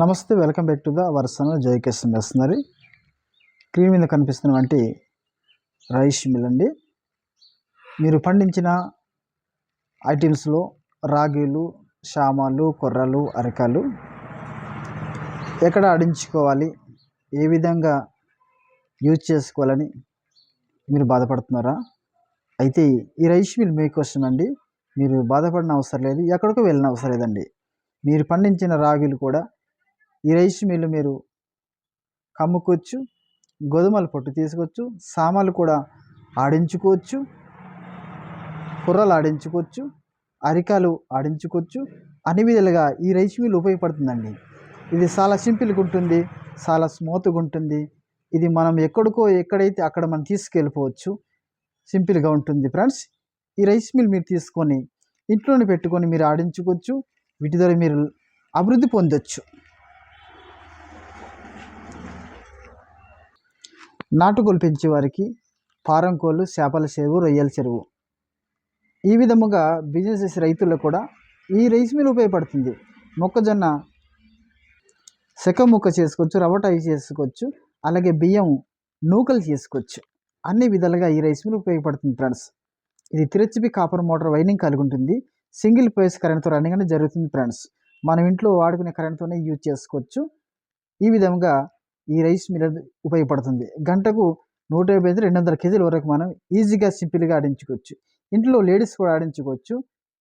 నమస్తే welcome back to the వర్సన జయకేశం మెషనరీ క్రీమ్ మీద కనిపిస్తున్నటువంటి రైస్ మిల్ అండి. మీరు పండించిన ఐటమ్స్లో రాగిలు శామాలు కొర్రలు అరకాలు ఎక్కడ ఆడించుకోవాలి ఏ విధంగా యూజ్ చేసుకోవాలని మీరు బాధపడుతున్నారా? అయితే ఈ రైస్ మిల్ మీకోసం అండి. మీరు బాధపడిన అవసరం లేదు ఎక్కడికో వెళ్ళిన అవసరం లేదండి. మీరు పండించిన రాగులు కూడా ఈ రైస్ మిల్లు మీరు కమ్ముకోవచ్చు గోధుమల పొట్టు తీసుకోవచ్చు సామాన్లు కూడా ఆడించుకోవచ్చు కుర్రలు ఆడించుకోవచ్చు అరికాలు ఆడించుకోవచ్చు. అన్ని విధాలుగా ఈ రైస్ మిల్ ఉపయోగపడుతుందండి. ఇది చాలా సింపుల్గా ఉంటుంది చాలా స్మూత్గా ఉంటుంది. ఇది మనం ఎక్కడికో ఎక్కడైతే అక్కడ మనం తీసుకెళ్ళిపోవచ్చు సింపుల్గా ఉంటుంది ఫ్రెండ్స్. ఈ రైస్ మిల్ మీరు తీసుకొని ఇంట్లోనే పెట్టుకొని మీరు ఆడించుకోవచ్చు వీటి ద్వారా మీరు అభివృద్ధి పొందొచ్చు. నాటుకోలు పెంచే వారికి ఫారం కోళ్ళు చేపల చెరువు రొయ్యల చెరువు. ఈ విధముగా బిజినెస్ చేసే రైతులకు కూడా ఈ రైస్ మిల్ ఉపయోగపడుతుంది. మొక్కజొన్న సెక ముక్క చేసుకోవచ్చు రవటాయి చేసుకోవచ్చు అలాగే బియ్యం నూకలు చేసుకోవచ్చు. అన్ని విధాలుగా ఈ రైస్ మిల్ ఉపయోగపడుతుంది ఫ్రెండ్స్. ఇది తిరచిపి కాపర్ మోటార్ వైనింగ్ కలిగి ఉంటుంది. సింగిల్ పేస్ కరెంట్తో రన్నింగ్ అనేది జరుగుతుంది ఫ్రెండ్స్. మనం ఇంట్లో వాడుకునే కరెంట్తోనే యూజ్ చేసుకోవచ్చు. ఈ విధంగా ఈ రైస్ మిల్ ఉపయోగపడుతుంది. గంటకు నూట యాభై ఐదు రెండు వందల కేజీల వరకు మనం ఈజీగా సింపుల్గా ఆడించుకోవచ్చు. ఇంట్లో లేడీస్ కూడా ఆడించుకోవచ్చు.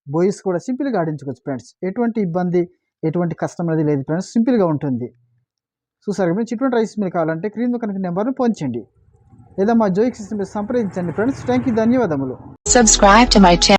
బాయ్స్ కూడా సింపుల్గా ఆడించుకోవచ్చు ఫ్రెండ్స్. ఎటువంటి ఇబ్బంది ఎటువంటి కష్టం అనేది లేదు ఫ్రెండ్స్. సింపుల్గా ఉంటుంది. చూసారు ఫ్రెండ్స్? ఇటువంటి రైస్ మిల్ కావాలంటే క్రీమ్ కనుక నెంబర్ను పొంచండి లేదా మా జోయిక్ సిస్టమ్ సంప్రదించండి ఫ్రెండ్స్. థ్యాంక్ యూ ధన్యవాదములు. Subscribe to my channel